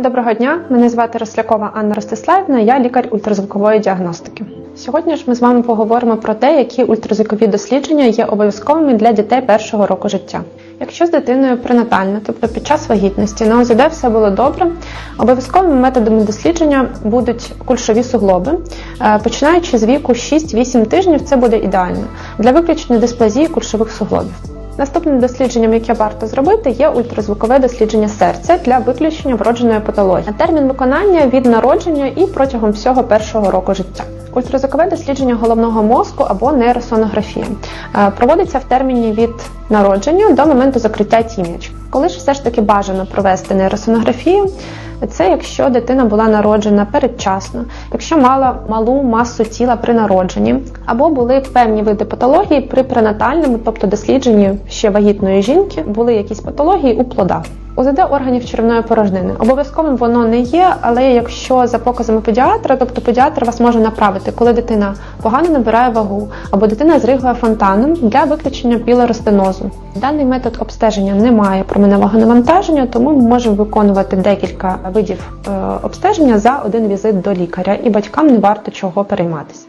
Доброго дня, мене звати Рослякова Анна Ростиславівна, я лікар ультразвукової діагностики. Сьогодні ж ми з вами поговоримо про те, які ультразвукові дослідження є обов'язковими для дітей першого року життя. Якщо з дитиною пренатально, тобто під час вагітності на ОЗД все було добре, обов'язковими методами дослідження будуть кульшові суглоби. Е, Починаючи з віку 6-8 тижнів, це буде ідеально для виключення дисплазії кульшових суглобів. Наступним дослідженням, яке варто зробити, є ультразвукове дослідження серця для виключення вродженої патології. Термін виконання від народження і протягом всього першого року життя. Ультразвукове дослідження головного мозку або нейросонографія е, проводиться в терміні від народження до моменту закриття тім'яч. Коли ж все ж таки бажано провести нейросонографію, це якщо дитина була народжена передчасно, якщо мала малу масу тіла при народженні, або були певні види патології при пренатальному, тобто дослідженні ще вагітної жінки, були якісь патології у плода. УЗД органів черевної порожнини. Обов'язковим воно не є, але якщо за показами педіатра, тобто педіатр вас може направити, коли дитина погано набирає вагу або дитина зригує фонтаном для виключення пілоростенозу. Даний метод обстеження не має променевого навантаження, тому ми можемо виконувати декілька видів е, обстеження за один візит до лікаря, і батькам не варто чого перейматися.